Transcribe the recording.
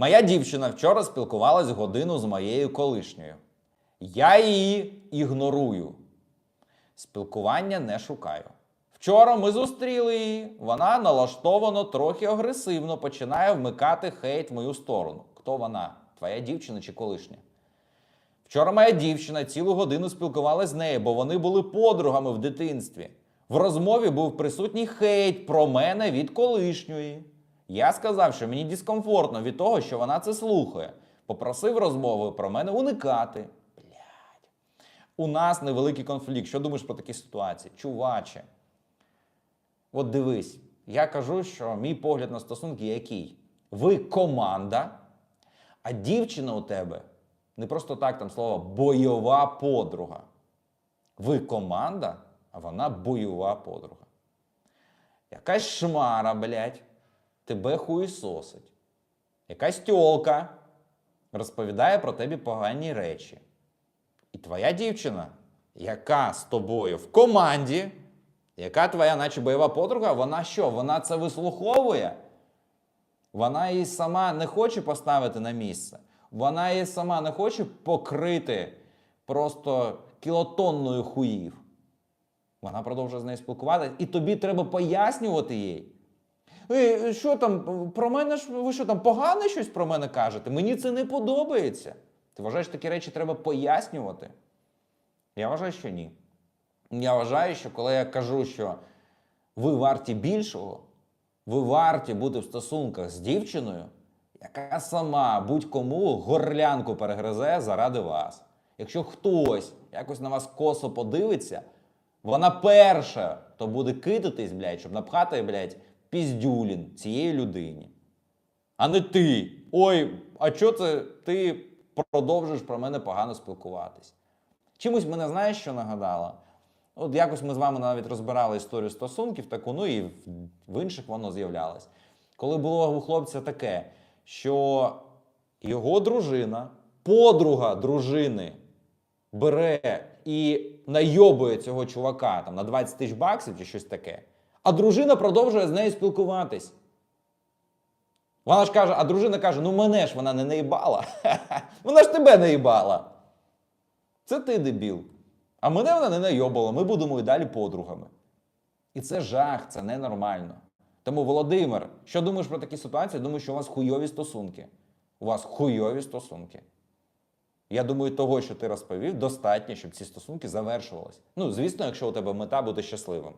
Моя дівчина вчора спілкувалась годину з моєю колишньою. Я її ігнорую. Спілкування не шукаю. Вчора ми зустріли її. Вона налаштовано трохи агресивно починає вмикати хейт в мою сторону. Хто вона? Твоя дівчина чи колишня? Вчора моя дівчина цілу годину спілкувалася з нею, бо вони були подругами в дитинстві. В розмові був присутній хейт про мене від колишньої. Я сказав, що мені дискомфортно від того, що вона це слухає. Попросив розмови про мене уникати. Блядь. У нас невеликий конфлікт. Що думаєш про такі ситуації? Чуваче. От дивись, я кажу, що мій погляд на стосунки який? Ви команда, а дівчина у тебе не просто так там слово бойова подруга. Ви команда, а вона бойова подруга. Якась шмара, блядь, тебе хуїсосить. Якась тьолка розповідає про тебе погані речі. І твоя дівчина, яка з тобою в команді, яка твоя, наче бойова подруга, вона що? Вона це вислуховує? Вона її сама не хоче поставити на місце. Вона її сама не хоче покрити просто кілотонною хуїв. Вона продовжує з нею спілкуватися, і тобі треба пояснювати їй. Ей, що там, про мене ж ви що там погане щось про мене кажете? Мені це не подобається. Ти вважаєш, такі речі треба пояснювати? Я вважаю, що ні. Я вважаю, що коли я кажу, що ви варті більшого, ви варті бути в стосунках з дівчиною, яка сама будь-кому горлянку перегризе заради вас. Якщо хтось якось на вас косо подивиться, вона перша то буде кидатись, блядь, щоб напхати, блядь, піздюлін цієї людині. А не ти. Ой, а чого це ти продовжуєш про мене погано спілкуватись? Чимось мене знаєш, що нагадала? От якось ми з вами навіть розбирали історію стосунків таку, ну і в інших воно з'являлось. Коли було у хлопця таке, що його дружина, подруга дружини, бере і найобує цього чувака там, на 20 тисяч баксів чи щось таке, а дружина продовжує з нею спілкуватись. Вона ж каже, а дружина каже: ну мене ж вона не наїбала. Вона ж тебе наїбала. Це ти дебіл. А мене вона не найобала, ми будемо і далі подругами. І це жах, це ненормально. Тому, Володимир, що думаєш про такі ситуації? Думаю, що у вас хуйові стосунки. У вас хуйові стосунки. Я думаю, того, що ти розповів, достатньо, щоб ці стосунки завершувалися. Ну, звісно, якщо у тебе мета бути щасливим.